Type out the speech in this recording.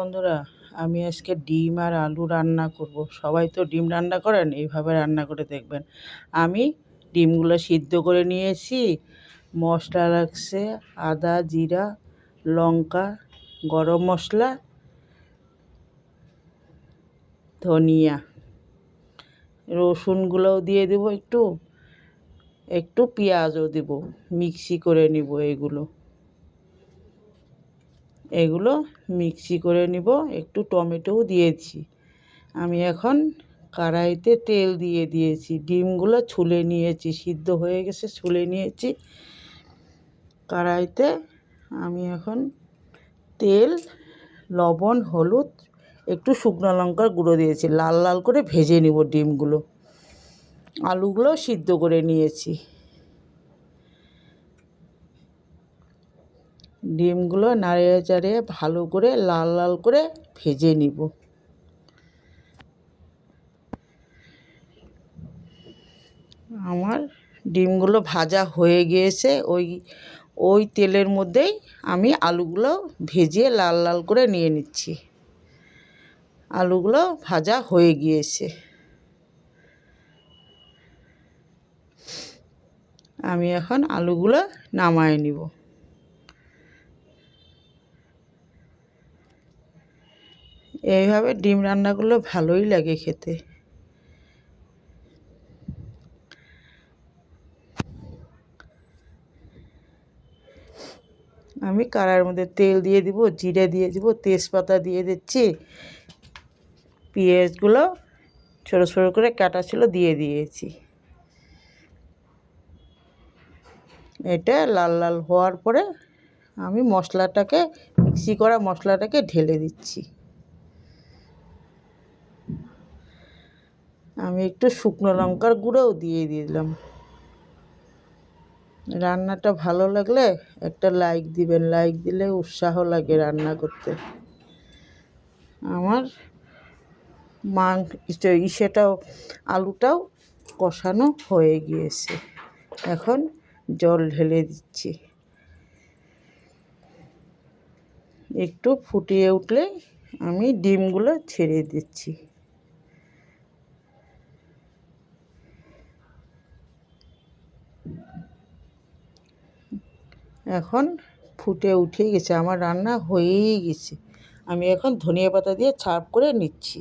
বন্ধুরা, আমি আজকে ডিম আর আলু রান্না করব। সবাই তো ডিম রান্না করেন, এইভাবে রান্না করে দেখবেন। আমি ডিমগুলো সিদ্ধ করে নিয়েছি। মশলা লাগছে আদা, জিরা, লঙ্কা, গরম মশলা, ধনিয়া। রসুনগুলোও দিয়ে দেবো একটু। একটু পেঁয়াজও দেবো। মিক্সি করে নিব এগুলো। এগুলো মিক্সি করে নিব। একটু টমেটোও দিয়েছি। আমি এখন কড়াইতে তেল দিয়ে দিয়েছি। ডিমগুলো ছুলে নিয়েছি, সিদ্ধ হয়ে গেছে, ছুলে নিয়েছি। কড়াইতে আমি এখন তেল, লবণ, হলুদ, একটু শুকনো লঙ্কার গুঁড়ো দিয়েছি। লাল লাল করে ভেজে নিব ডিমগুলো। আলুগুলো সিদ্ধ করে নিয়েছি। ডিমগুলো নাড়িয়ে চাড়িয়ে ভালো করে লাল লাল করে ভেজে নিব। আমার ডিমগুলো ভাজা হয়ে গিয়েছে, ওই ওই তেলের মধ্যেই আমি আলুগুলো ভেজে লাল লাল করে নিয়ে নিচ্ছি। আলুগুলো ভাজা হয়ে গিয়েছে। আমি এখন আলুগুলো নামায় নিব। এইভাবে ডিম রান্নাগুলো ভালোই লাগে খেতে। আমি কড়াইয়ের মধ্যে তেল দিয়ে দিব, জিরে দিয়ে দিব, তেজপাতা দিয়ে দিচ্ছি। পেঁয়াজগুলো ছোটো ছোটো করে কাটা ছিল, দিয়ে দিয়েছি। এটা লাল লাল হওয়ার পরে আমি মশলাটাকে, মিক্সি করা মশলাটাকে ঢেলে দিচ্ছি। আমি একটু শুকনো লঙ্কার গুঁড়োও দিয়ে দিলাম। রান্নাটা ভালো লাগলে একটা লাইক দিবেন, লাইক দিলে উৎসাহ লাগে রান্না করতে। আমার মাং ইসেটাও, আলুটাও কষানো হয়ে গিয়েছে। এখন জল ঢেলে দিচ্ছি। একটু ফুটিয়ে উঠলে আমি ডিমগুলো ছেড়ে দিচ্ছি। এখন ফুটে উঠে গেছে, আমার রান্না হয়েই গেছে। আমি এখন ধনিয়া পাতা দিয়ে ছাপ করে নিচ্ছি।